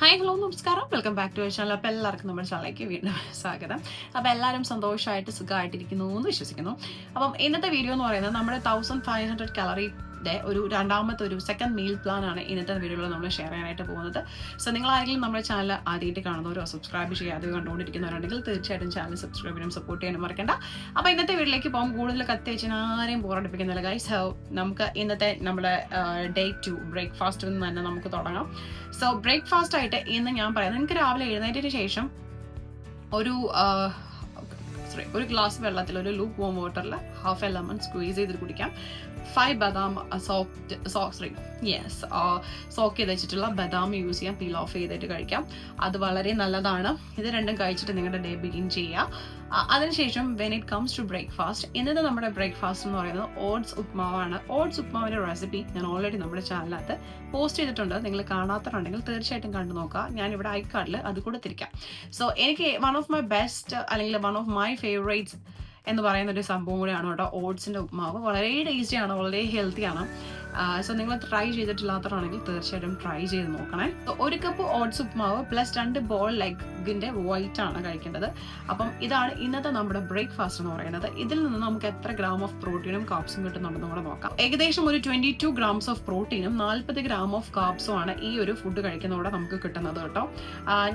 Hi hello നമസ്കാരം. Welcome back to channel. അപ്പോൾ എല്ലാവർക്കും നമ്മുടെ ചാനലിലേക്ക് വീണ്ടും സ്വാഗതം. അപ്പോൾ എല്ലാവരും സന്തോഷമായിട്ട് സുഖമായിട്ടിരിക്കുന്നു എന്ന് വിശ്വസിക്കുന്നു. അപ്പം ഇന്നത്തെ വീഡിയോ എന്ന് പറയുന്നത് നമ്മുടെ തൗസൻഡ് ഫൈവ് ഹൺഡ്രഡ് കലറിയുടെ ഒരു രണ്ടാമത്തെ ഒരു സെക്കൻഡ് മീൽ പ്ലാൻ ആണ് ഇന്നത്തെ വീഡിയോയിൽ നമ്മൾ ഷെയർ ചെയ്യാനായിട്ട് പോകുന്നത്. സോ നിങ്ങൾ ആരെങ്കിലും നമ്മുടെ ചാനൽ ആദ്യമായിട്ട് കാണുന്നവരോ സബ്സ്ക്രൈബ് ചെയ്യാതെ കണ്ടുകൊണ്ടിരിക്കുന്നവരുണ്ടെങ്കിൽ തീർച്ചയായിട്ടും ചാനൽ സബ്സ്ക്രൈബ് ചെയ്യാനും സപ്പോർട്ട് ചെയ്യാനും മറക്കണ്ട. അപ്പോൾ ഇന്നത്തെ വീട്ടിലേക്ക് പോകും കൂടുതൽ കത്തിവെച്ച് ആരെയും ബോറടിപ്പിക്കുന്നില്ല ഗൈസ് നമുക്ക് ഇന്നത്തെ നമ്മുടെ ഡേ ടു ബ്രേക്ക്ഫാസ്റ്റ് നിന്ന് തന്നെ നമുക്ക് തുടങ്ങാം. സോ ബ്രേക്ക്ഫാസ്റ്റ് ആയിട്ട് ഇന്ന് ഞാൻ പറയാം നിങ്ങൾക്ക് രാവിലെ എഴുന്നേറ്റതിന് ശേഷം ഒരു ഒരു ഗ്ലാസ് വെള്ളത്തിൽ ഒരു ലൂക്ക് വോം വാട്ടറിൽ ഹാഫ് എ ലെമൺ സ്ക്വീസ് ചെയ്ത് കുടിക്കാം. ഫൈവ് ബദാം soft so sorry yes soak ചെയ്ത് വെച്ചിട്ടുള്ള ബദാം യൂസ് ചെയ്യാം പീൽ ഓഫ് ചെയ്തിട്ട് കഴിക്കാം. അത് വളരെ നല്ലതാണ്. ഇത് രണ്ടും കഴിച്ചിട്ട് നിങ്ങളുടെ ഡേ ബിഗിൻ ചെയ്യുക അതിനുശേഷം when it comes to breakfast ഇന്നത്തെ നമ്മുടെ ബ്രേക്ക്ഫാസ്റ്റ് എന്ന് പറയുന്നത് ഓട്സ് ഉപ്മാവാണ്. ഓട്സ് ഉപ്മാവിന്റെ റെസിപ്പി ഞാൻ ഓൾറെഡി നമ്മുടെ ചാനലിനകത്ത് പോസ്റ്റ് ചെയ്തിട്ടുണ്ട്. നിങ്ങൾ കാണാത്തവരുണ്ടെങ്കിൽ തീർച്ചയായിട്ടും കണ്ടു നോക്കുക. ഞാൻ ഇവിടെ ഐക്കാർഡിൽ അത് കൊടുത്തിരിക്കാം സോ എനിക്ക് വൺ ഓഫ് മൈ ബെസ്റ്റ് അല്ലെങ്കിൽ വൺ ഓഫ് മൈ ഫേവറേറ്റ്സ് എന്ന് പറയുന്ന ഒരു സംഭവം കൂടിയാണ് കേട്ടോ ഓട്സിന്റെ ഉപ്മാവ്. വളരെ ടേസ്റ്റിയാണ് വളരെ ഹെൽത്തിയാണ് സോ നിങ്ങൾ ട്രൈ ചെയ്തിട്ടില്ലാത്തവരാണെങ്കിൽ തീർച്ചയായിട്ടും ട്രൈ ചെയ്ത് നോക്കണേ. ഒരു കപ്പ് ഓട്സ് ഉപ്മാവ് പ്ലസ് രണ്ട് ബോൾ ലെഗിന്റെ വൈറ്റ് ആണ് കഴിക്കേണ്ടത്. അപ്പം ഇതാണ് ഇന്നത്തെ നമ്മുടെ ബ്രേക്ക്ഫാസ്റ്റ് എന്ന് പറയുന്നത്. ഇതിൽ നിന്ന് നമുക്ക് എത്ര ഗ്രാം ഓഫ് പ്രോട്ടീനും കാപ്സും കിട്ടുന്നുണ്ടെന്ന് കൂടെ നോക്കാം. ഏകദേശം ഒരു ട്വന്റി ടു ഗ്രാംസ് ഓഫ് പ്രോട്ടീനും നാൽപ്പത് ഗ്രാം ഓഫ് കാപ്സും ആണ് ഈ ഒരു ഫുഡ് കഴിക്കുന്നതോടെ നമുക്ക് കിട്ടുന്നത് കേട്ടോ.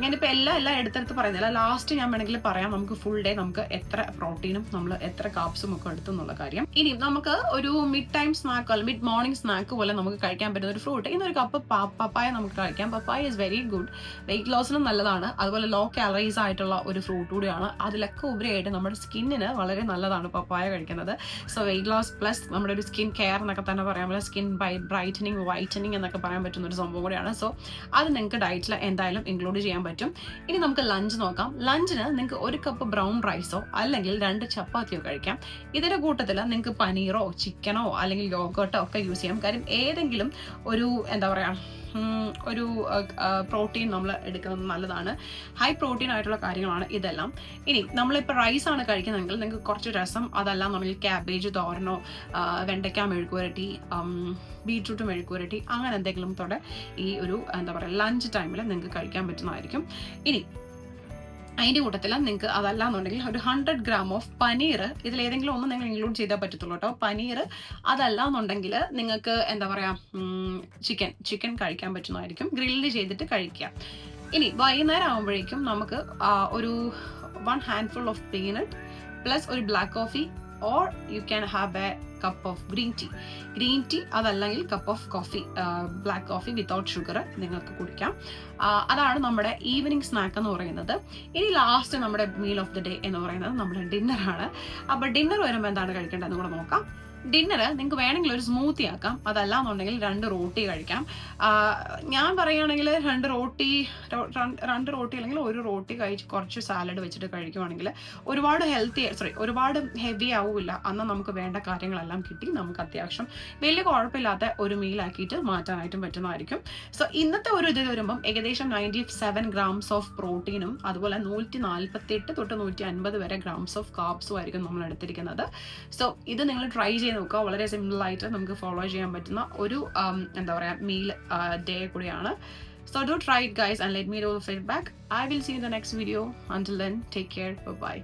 ഞാനിപ്പോൾ എല്ലാം എല്ലാം എടുത്തെടുത്ത് പറയുന്നില്ല. ലാസ്റ്റ് ഞാൻ വേണമെങ്കിൽ പറയാം നമുക്ക് ഫുൾ ഡേ നമുക്ക് എത്ര പ്രോട്ടീനും നമ്മൾ എത്ര കാപ്സും ഒക്കെ എടുത്തു എന്നുള്ള കാര്യം. ഇനി നമുക്ക് ഒരു mid time snack mid morning snack പോലെ നമുക്ക് കഴിക്കാൻ പറ്റുന്ന ഒരു ഫ്രൂട്ട് ഇന്നൊരു കപ്പ് പപ്പായ നമുക്ക് കഴിക്കാം. Papaya is very good weight ലോസിനും നല്ലതാണ്. അതുപോലെ ലോ കാലറീസ് ആയിട്ടുള്ള ഒരു ഫ്രൂട്ട് കൂടിയാണ്. അതിലൊക്കെ ഉപരിയായിട്ട് നമ്മുടെ സ്കിന്നിന് വളരെ നല്ലതാണ് പപ്പായ കഴിക്കുന്നത്. സോ വെയിറ്റ് ലോസ് പ്ലസ് നമ്മുടെ ഒരു സ്കിൻ കെയർ എന്നൊക്കെ തന്നെ പറയാൻ പറ്റും സ്കിൻ ബ്രൈറ്റനിങ് വൈറ്റനിങ് എന്നൊക്കെ പറയാൻ പറ്റുന്ന ഒരു സംഭവം കൂടിയാണ്. സോ അത് നിങ്ങൾക്ക് ഡയറ്റിൽ എന്തായാലും ഇൻക്ലൂഡ് ചെയ്യാൻ പറ്റും. ഇനി നമുക്ക് ലഞ്ച് നോക്കാം. ലഞ്ചിന് നിങ്ങൾക്ക് ഒരു കപ്പ് ബ്രൗൺ റൈസോ അല്ലെങ്കിൽ രണ്ട് ചപ്പാത്തിയോ കഴിക്കാം. ഇതിന്റെ കൂട്ടത്തിൽ നിങ്ങൾക്ക് പനീറോ ചിക്കനോ അല്ലെങ്കിൽ യോഗോട്ടോ ഒക്കെ യൂസ് ചെയ്യാം. കാര്യം ഏതെങ്കിലും ഒരു എന്താ പറയുക ഒരു പ്രോട്ടീൻ നമ്മൾ എടുക്കുന്നത് നല്ലതാണ്. ഹൈ പ്രോട്ടീൻ ആയിട്ടുള്ള കാര്യങ്ങളാണ് ഇതെല്ലാം. ഇനി നമ്മളിപ്പോൾ റൈസ് ആണ് കഴിക്കുന്നതെങ്കിൽ നിങ്ങൾക്ക് കുറച്ച് രസം അതല്ല എന്നുണ്ടെങ്കിൽ ക്യാബേജ് തോരനോ വെണ്ടയ്ക്ക മെഴുക്കുവരട്ടി ബീട്രൂട്ട് മെഴുക്കുവരട്ടി അങ്ങനെ എന്തെങ്കിലും തൊടെ ഈ ഒരു എന്താ പറയുക ലഞ്ച് ടൈമിൽ നിങ്ങൾക്ക് കഴിക്കാൻ പറ്റുന്നതായിരിക്കും. ഇനി അതിന്റെ കൂട്ടത്തിൽ നിങ്ങൾക്ക് അതല്ല എന്നുണ്ടെങ്കിൽ ഒരു ഹൺഡ്രഡ് ഗ്രാം ഓഫ് പനീർ ഇതിൽ ഏതെങ്കിലും ഒന്ന് നിങ്ങൾ ഇൻക്ലൂഡ് ചെയ്താൽ പറ്റത്തുള്ളൂ കേട്ടോ പനീർ അതല്ല എന്നുണ്ടെങ്കിൽ നിങ്ങൾക്ക് എന്താ പറയുക ചിക്കൻ ചിക്കൻ കഴിക്കാൻ പറ്റുന്നതായിരിക്കും. ഗ്രില്ല് ചെയ്തിട്ട് കഴിക്കുക. ഇനി വൈകുന്നേരം ആകുമ്പോഴേക്കും നമുക്ക് ഒരു one handful of peanut plus ഒരു black coffee or you can have a cup of green tea green tea അതല്ലെങ്കിൽ cup of coffee black coffee without sugar നിങ്ങൾക്ക് കുടിക്കാം. അതാണ് നമ്മുടെ ഈവനിങ് സ്നാക്ക് എന്ന് പറയുന്നത്. ഇനി ലാസ്റ്റ് നമ്മുടെ മീൽ ഓഫ് ദി ഡേ എന്ന് പറയുന്നത് നമ്മുടെ ഡിന്നറാണ് അപ്പോൾ ഡിന്നർ വരുമ്പോൾ എന്താണ് കഴിക്കേണ്ടതെന്ന് കൂടെ നോക്കാം. ഡിന്നർ നിങ്ങൾക്ക് വേണമെങ്കിൽ ഒരു സ്മൂത്തി ആക്കാം. അതല്ല എന്നുണ്ടെങ്കിൽ രണ്ട് റോട്ടി കഴിക്കാം. ഞാൻ പറയുകയാണെങ്കിൽ രണ്ട് റോട്ടി രണ്ട് റോട്ടി അല്ലെങ്കിൽ ഒരു റോട്ടി കഴിച്ച് കുറച്ച് സാലഡ് വെച്ചിട്ട് കഴിക്കുവാണെങ്കിൽ ഒരുപാട് ഹെൽത്തി സോറി ഒരുപാട് ഹെവി ആവില്ല. അന്ന് നമുക്ക് വേണ്ട കാര്യങ്ങളെല്ലാം കിട്ടി. നമുക്ക് അത്യാവശ്യം വലിയ കുഴപ്പമില്ലാത്ത ഒരു മീലാക്കിയിട്ട് മാറ്റാനായിട്ടും പറ്റുന്നതായിരിക്കും. സോ ഇന്നത്തെ ഒരു ഇത് വരുമ്പം ഏകദേശം നയന്റി സെവൻ ഗ്രാംസ് ഓഫ് പ്രോട്ടീനും അതുപോലെ നൂറ്റി നാൽപ്പത്തി എട്ട് തൊട്ട് നൂറ്റി അൻപത് വരെ ഗ്രാംസ് ഓഫ് കാർബ്സും ആയിരിക്കും നമ്മൾ എടുത്തിരിക്കുന്നത് സോ ഇത് നിങ്ങൾ ട്രൈ ചെയ്ത് നോക്കുക. വളരെ സിമ്പിൾ ആയിട്ട് നമുക്ക് ഫോളോ ചെയ്യാൻ പറ്റുന്ന ഒരു എന്താ പറയുക മീൽ ഡേ കൂടിയാണ്. So do try it guys and let me do feedback I will see the next video until then take care bye